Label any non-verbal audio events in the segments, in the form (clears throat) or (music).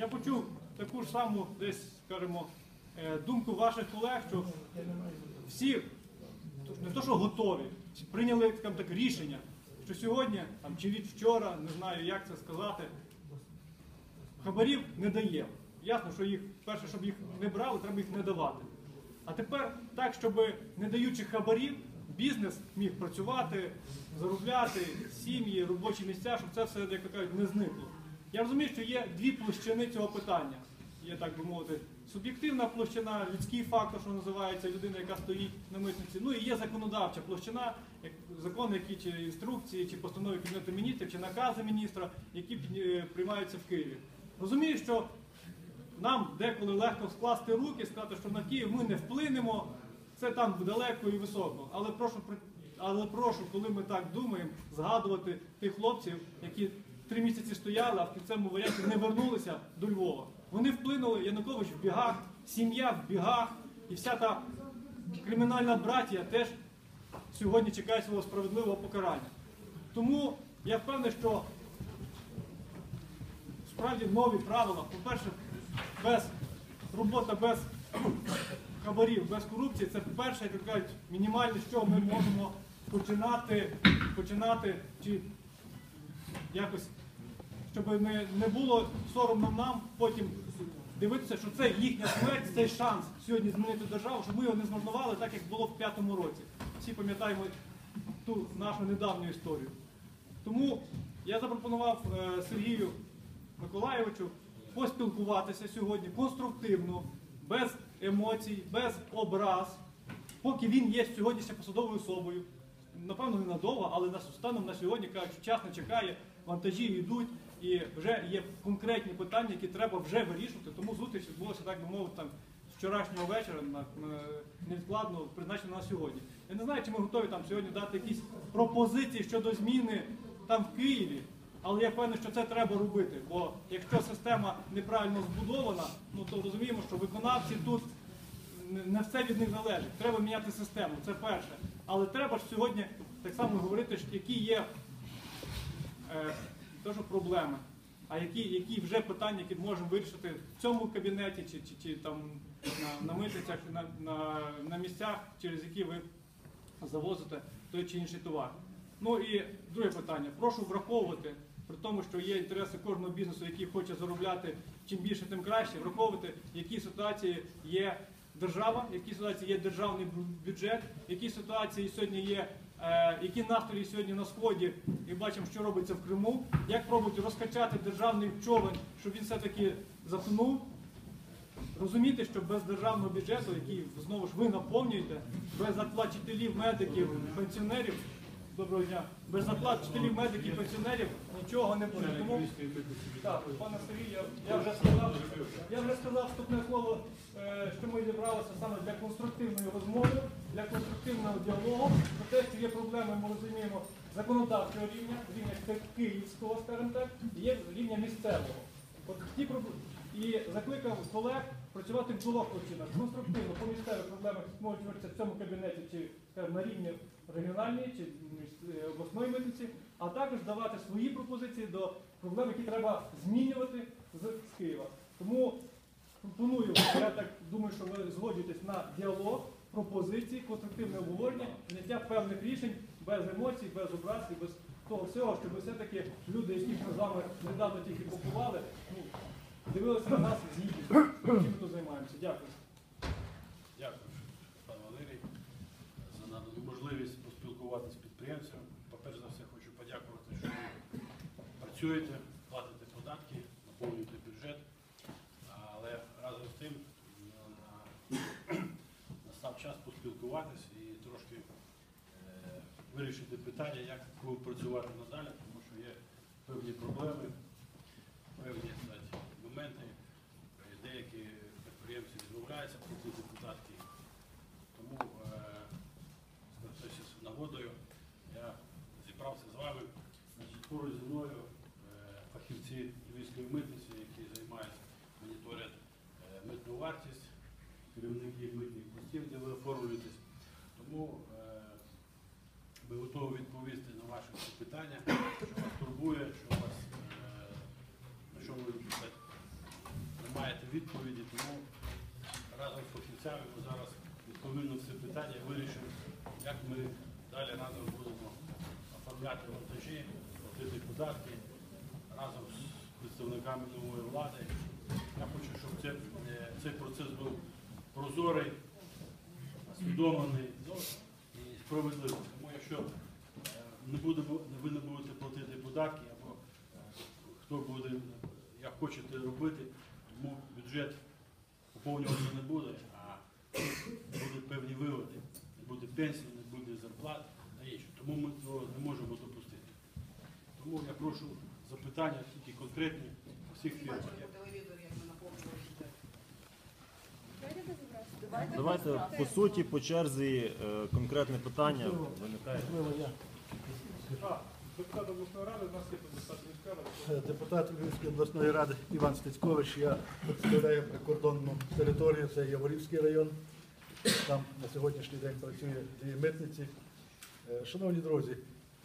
Я почув таку ж саму десь, скажімо, е, думку ваших колег, що всі не то, що готові, прийняли скажімо так, рішення, що сьогодні там, чи від вчора, не знаю, як це сказати, хабарів не дає. Ясно, що їх перше, щоб їх не брали, треба їх не давати. А тепер так, щоб не даючи хабарів, бізнес міг працювати, заробляти, сім'ї, робочі місця, щоб це все, як кажуть, не зникло. Я розумію, що є дві площини цього питання. Є, так би мовити, суб'єктивна площина, людський фактор, що називається людина, яка стоїть на митниці. Ну і є законодавча площина, як закони, які чи інструкції, чи постанови Кабінету міністрів, чи накази міністра, які е, приймаються в Києві. Розумію, що нам деколи легко скласти руки, сказати, що на Київ ми не вплинемо, це там далеко і високо. Але прошу, але прошу, коли ми так думаємо, згадувати тих хлопців, які три місяці стояли, а в кінцевому варіанті не вернулися до Львова. Вони вплинули, Янукович в бігах, сім'я в бігах, і вся та кримінальна братія теж сьогодні чекає свого справедливого покарання. Тому я впевнений, що справді нові правила. По-перше, без робота без хабарів, без корупції це перше, як кажуть, мінімальне, що ми можемо починати, починати чи якось, щоб не, не було соромно нам потім дивитися, що це їхня смерть, цей шанс сьогодні змінити державу, щоб ми його не змарнували так, як було в п'ятому році. Всі пам'ятаємо ту нашу недавню історію. Тому я запропонував е, Сергію Миколаєвичу поспілкуватися сьогодні конструктивно, без емоцій, без образ, поки він є сьогодні посадовою особою. Напевно, не надовго, але на станом на сьогодні кажуть, що час не чекає, вантажі йдуть, і вже є конкретні питання, які треба вже вирішувати. Тому зустріч відбулася, так би мовити, там, з вчорашнього вечора на, невідкладно призначена на сьогодні. Я не знаю, чи ми готові там сьогодні дати якісь пропозиції щодо зміни там в Києві. Але я впевнений, що це треба робити. Бо якщо система неправильно збудована, ну то розуміємо, що виконавці тут не все від них залежить. Треба міняти систему, це перше. Але треба ж сьогодні так само говорити, які є е, то, що проблеми, а які, які вже питання, які можемо вирішити в цьому кабінеті чи, чи, чи там на, на митницях, на, на, на місцях, через які ви завозите той чи інший товар. Ну і друге питання. Прошу враховувати, при тому, що є інтереси кожного бізнесу, який хоче заробляти чим більше, тим краще, враховувати, в якій ситуації є держава, в якій ситуації є державний бюджет, в якій ситуації сьогодні є, які настрої сьогодні на сході, і бачимо, що робиться в Криму, як пробують розкачати державний човен, щоб він все-таки затонув. Розуміти, що без державного бюджету, який знову ж ви наповнюєте, без зарплат вчителів, медиків, пенсіонерів, доброго дня, без зарплат вчителів, медиків, пенсіонерів нічого не буде. Тому так, пане Сергій, я, я вже сказав, я вже сказав вступне слово, е, що ми зібралися саме для конструктивної розмови, для конструктивного діалогу. Про те, що є проблеми, ми розуміємо законодавчого рівня, рівня київського, скажімо так, і є рівня місцевого. От ті. І закликав колег працювати в двох очинах, конструктивно по місцевих проблемах можуть вирішитися в цьому кабінеті чи скажімо, на рівні регіональної чи е, обласної митниці, а також давати свої пропозиції до проблем, які треба змінювати з, Києва. Тому пропоную, я так думаю, що ви згодюєтесь на діалог, пропозиції, конструктивне обговорення, прийняття певних рішень без емоцій, без образ і без того всього, щоб все-таки люди, ми з вами недавно тільки купували, ну, дивилися на нас з гідністю. Чим ми тут займаємося. Дякую, пан Валерій, за надану можливість поспілкуватися з підприємцями. По-перше за все, хочу подякувати, що ви працюєте, платите податки, наповнюєте бюджет. Але разом з тим настав час поспілкуватися і трошки е, вирішити питання, як працювати надалі, тому що є певні проблеми, певні знаєте, моменти. Деякі підприємці відмовляються платити податки. Тому е, скористуючись нагодою, я зібрався з вами. Значить, поруч зі мною фахівці Львівської митниці, які займаються, моніторять е, митну вартість, керівники митних постів, де ви оформлюєтесь. Тому е, ми готові відповісти на ваші питання, що вас турбує, що вас, е, на що ви так, відповіді, тому разом з фахівцями ми зараз відповім на це питання і вирішимо, як ми далі разом будемо оформляти вантажі, платити податки разом з представниками нової влади. Я хочу, щоб це, е, цей процес був прозорий, усвідомлений ну, і справедливий. Тому якщо е, не будемо, не ви не будете платити податки, або е, хто буде, як хочете робити, тому бюджет поповнюватися не буде, а будуть певні виводи. Не буде пенсії, не буде зарплат. Тому ми цього не можемо допустити. Тому я прошу запитання тільки конкретні у всіх фірмах. Бачили по телевізорі, як ми наповнювали. Давайте по суті, по черзі е, конкретне питання виникає. Депутат обласної ради, у нас є депутат міської ради. Депутат Львівської обласної ради Іван Стецькович. Я представляю прикордонну територію, це Яворівський район. Там на сьогоднішній день працює дві митниці. Е, Шановні друзі,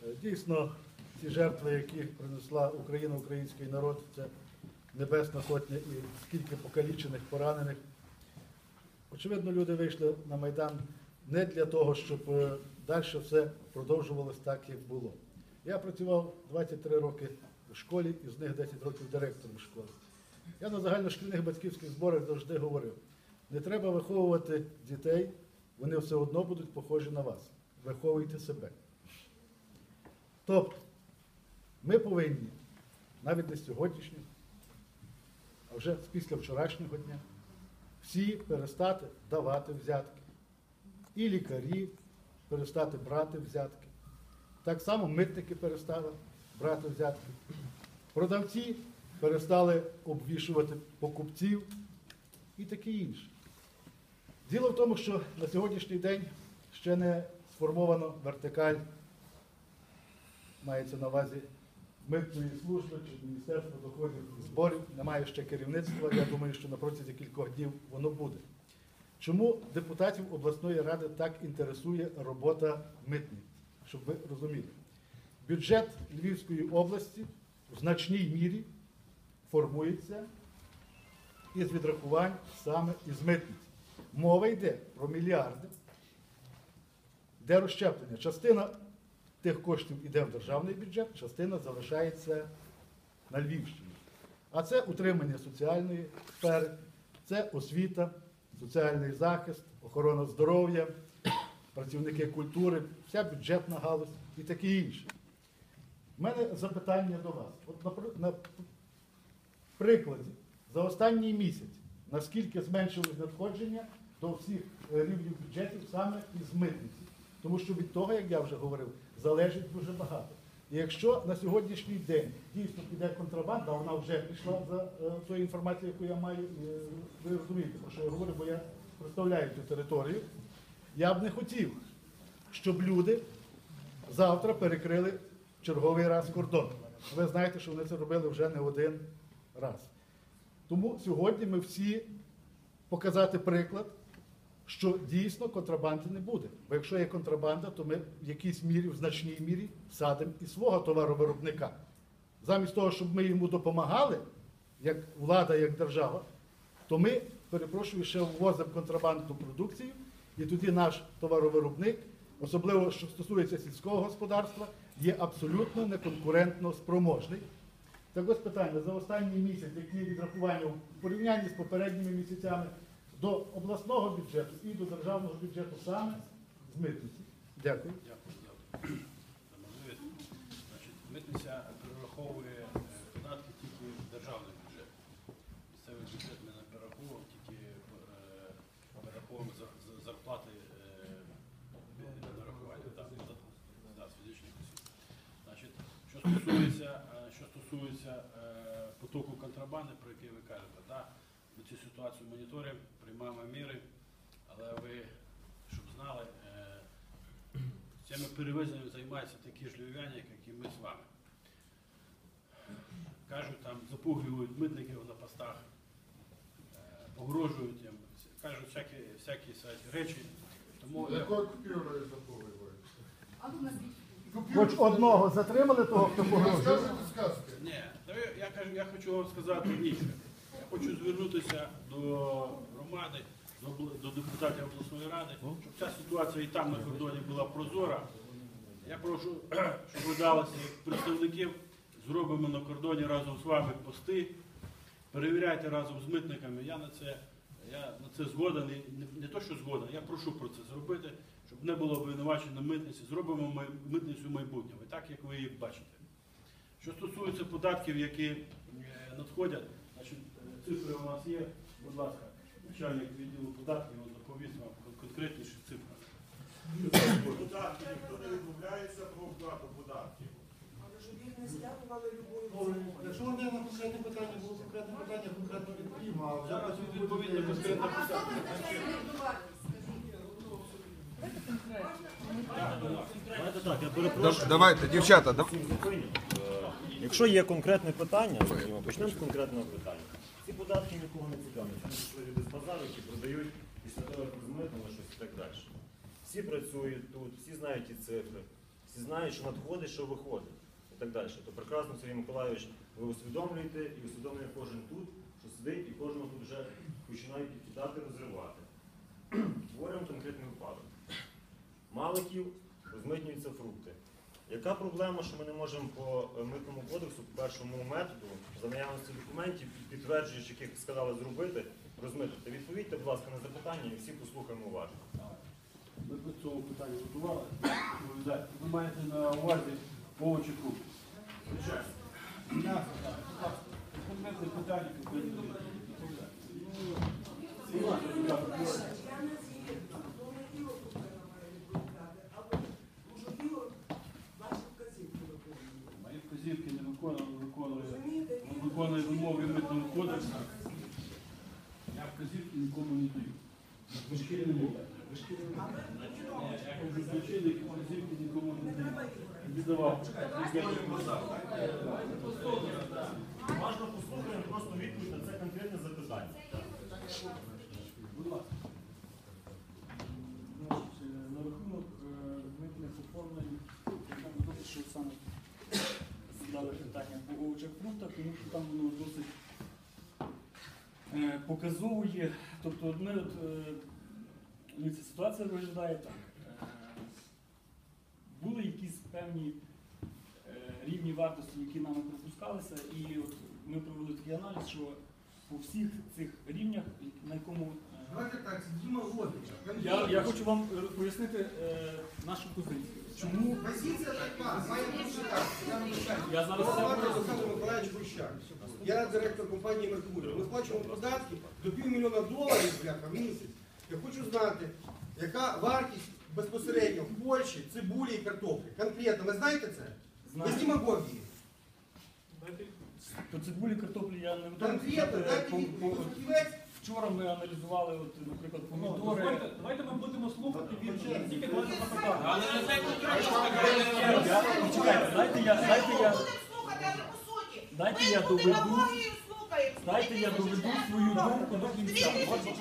е, дійсно ці жертви, які принесла Україна, український народ, це небесна сотня і скільки покалічених, поранених. Очевидно, люди вийшли на Майдан не для того, щоб далі все продовжувалось так, як було. Я працював 23 роки в школі, і з них 10 років директором школи. Я на загальношкільних батьківських зборах завжди говорив: не треба виховувати дітей, вони все одно будуть похожі на вас. Виховуйте себе. Тобто, ми повинні, навіть не сьогоднішнього, а вже з після вчорашнього дня, всі перестати давати взятки. І лікарі перестати брати взятки. Так само митники перестали брати взятки. Продавці перестали обвішувати покупців і таке інше. Діло в тому, що на сьогоднішній день ще не сформовано вертикаль, мається на увазі митної служби чи Міністерства доходів і зборів. Немає ще керівництва. Я думаю, що на протязі кількох днів воно буде. Чому депутатів обласної ради так інтересує робота митниць? Щоб ви розуміли. Бюджет Львівської області в значній мірі формується із відрахувань саме із митниць. Мова йде про мільярди, де розщеплення. Частина тих коштів йде в державний бюджет, частина залишається на Львівщині. А це утримання соціальної сфери, це освіта, соціальний захист, охорона здоров'я, працівники культури, вся бюджетна галузь і таке інше. У мене запитання до вас. От на, прикладі, за останній місяць, наскільки зменшились надходження до всіх рівнів бюджетів саме із митниці? Тому що від того, як я вже говорив, залежить дуже багато. І якщо на сьогоднішній день дійсно піде контрабанда, вона вже пішла за е, тою інформацією, яку я маю, е, ви розумієте, про що я говорю, бо я представляю цю територію, я б не хотів, щоб люди завтра перекрили черговий раз кордон. Ви знаєте, що вони це робили вже не один раз. Тому сьогодні ми всі показати приклад, що дійсно контрабанди не буде. Бо якщо є контрабанда, то ми в якійсь мірі, в значній мірі садимо і свого товаровиробника. Замість того, щоб ми йому допомагали, як влада, як держава, то ми, перепрошую, ще ввозимо контрабандну продукцію, і тоді наш товаровиробник, особливо що стосується сільського господарства, є абсолютно неконкурентно спроможний. Так ось питання за останній місяць, які відрахування в порівнянні з попередніми місяцями до обласного бюджету і до державного бюджету саме з митниці. Дякую. Дякую можливість. Значить, митниця перераховує е, податки тільки в державний бюджет. Місцевий бюджет ми не перераховуємо, тільки е, перераховуємо за, за зарплати е, нарахування фізичних осіб. Значить, що стосується, що стосується потоку контрабанди, про який ви кажете, да, ми цю ситуацію моніторимо, приймаємо міри, але ви, щоб знали, е, Цими перевезеннями займаються такі ж львів'яні, як і ми з вами. Кажуть, там запугують митників на постах, е, погрожують їм, кажуть всякі, всякі речі. Тому Якою купюрою? А ну. Хоч одного затримали того, хто погрожує. Розказуйте сказки. ні, я, я кажу, я хочу вам сказати інше. Я хочу звернутися до громади, до, депутатів обласної ради, щоб ця ситуація і там на кордоні була прозора. Я прошу, (clears throat) щоб ви представників, зробимо на кордоні разом з вами пости, перевіряйте разом з митниками. Я на це, я на це згоден, не, не то, що згоден, я прошу про це зробити, щоб не було обвинувачень на митниці. Зробимо май- митницю майбутнього, так як ви її бачите. Що стосується податків, які е, надходять, значить, цифри у нас є. Будь ласка, начальник відділу податків він доповість вам кон- конкретніші цифри. Податки ніхто не відмовляється про оплату податків. Якщо у мене на конкретне питання було конкретне питання, конкретно відповім, а Зараз А хто питання. Давайте дівчата, Якщо є конкретне питання, почнемо з конкретного питання. Податки нікого не цікавлять. Це прийшли люди з продають після того, як розмитнули щось і так далі. Всі працюють тут, всі знають ті цифри, всі знають, що надходить, що виходить і так далі. То прекрасно, Сергій Миколайович, ви усвідомлюєте і усвідомлює кожен тут, що сидить, і кожного тут вже починають підкидати, розривати. Говоримо конкретний випадок. Маликів розмитнюються фрукти. Яка проблема, що ми не можемо по е, митному кодексу, по першому методу, за наявності документів, підтверджуючи, яких сказали зробити, розмитити? Відповідьте, будь ласка, на запитання і всі послухаємо уважно. Ми по цьому питання готували. Ви маєте на увазі овочі фрукти. Звичайно. М'ясо, так. Будь ласка. Конкретне питання, конкретне відповідайте. Будь ласка, будь ласка. Мої вказівки не виконує, виконує, виконує вимоги митного кодексу. Я вказівки нікому не даю. Вишкільні не даю. Я кажу, злочинник вказівки нікому не даю. Не давав. Уважно послухаємо просто відповідь на це конкретне запитання. Будь ласка. Значить, е, на рахунок е, митних оформлень, я там досить, що саме задали питання по овочах фруктах, тому що там воно досить е, показовує. Тобто, от ми от, е, дивіться, ситуація виглядає так. Е, Були якісь певні е, рівні вартості, які нами пропускалися, і от ми провели такий аналіз, що по всіх цих рівнях, на якому е, Давайте так, Діма Лодича. я, я хочу вам пояснити е, нашу позицію. Чому Позиція така, має бути так. Я зараз. Олександр Миколаївич Гущак. Я директор компанії Меркурій. Ми сплачуємо податки до півмільйона доларів бляха, в місяць. Я хочу знати, яка вартість безпосередньо в Польщі цибулі і картоплі. Конкретно, ви знаєте це? Знаю. Без демагогії. По цибулі картоплі я не. Конкретно, дайте По- відповідь. Вчора ми аналізували, от, наприклад, Ну, помідори. Давайте, давайте ми будемо слухати не тільки давайте запитати. Я- Почекайте, дайте я, дайте я, Будемо слухати, по суті. Дайте Ми я доведу. слухаємо. дайте я доведу свою думку до кінця. 2004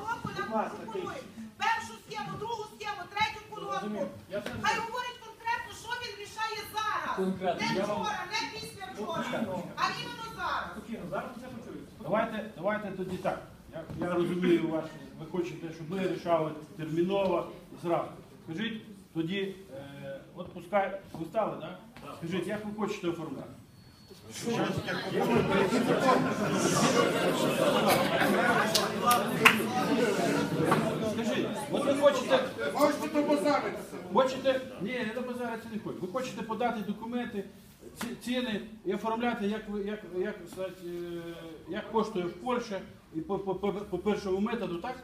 року нам пропонують першу схему, другу схему, третю колонку. Хай говорить конкретно, що він рішає зараз. Конкретно, Не я вам- вчора, не після вчора, а іменно зараз. Спокійно, зараз все почують. Давайте, давайте тоді так. Я, розумію ваш, ви хочете, щоб ми рішали терміново зразу. Скажіть, тоді, е, от пускай, ви стали, так? Скажіть, як ви хочете оформляти? Скажіть, от ви хочете, Можете побазаритися. хочете, ні, я до базару це не хочу. Ви хочете подати документи, ці- ціни і оформляти, як ви як, як, сказати, е, як коштує в Польщі і по, по, по, по першому методу, так?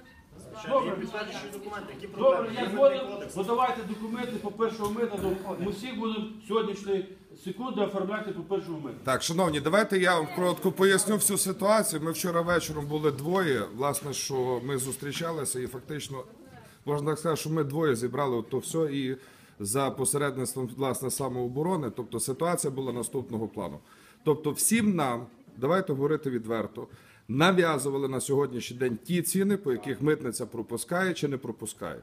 Які Добре, я згоден. Подавайте документи по першому методу. Ми всі будемо сьогоднішньої секунди оформляти по першому методу. так, шановні, давайте я вам коротко поясню всю ситуацію. Ми вчора вечором були двоє. Власне, що ми зустрічалися, і фактично можна так сказати, що ми двоє зібрали то все і за посередництвом власне самооборони. Тобто ситуація була наступного плану. Тобто, всім нам, давайте говорити відверто, нав'язували на сьогоднішній день ті ціни, по яких митниця пропускає чи не пропускає.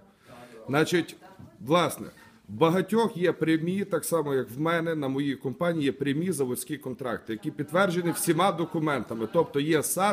Значить, власне, в багатьох є прямі, так само як в мене на моїй компанії, є прямі заводські контракти, які підтверджені всіма документами. Тобто є САД,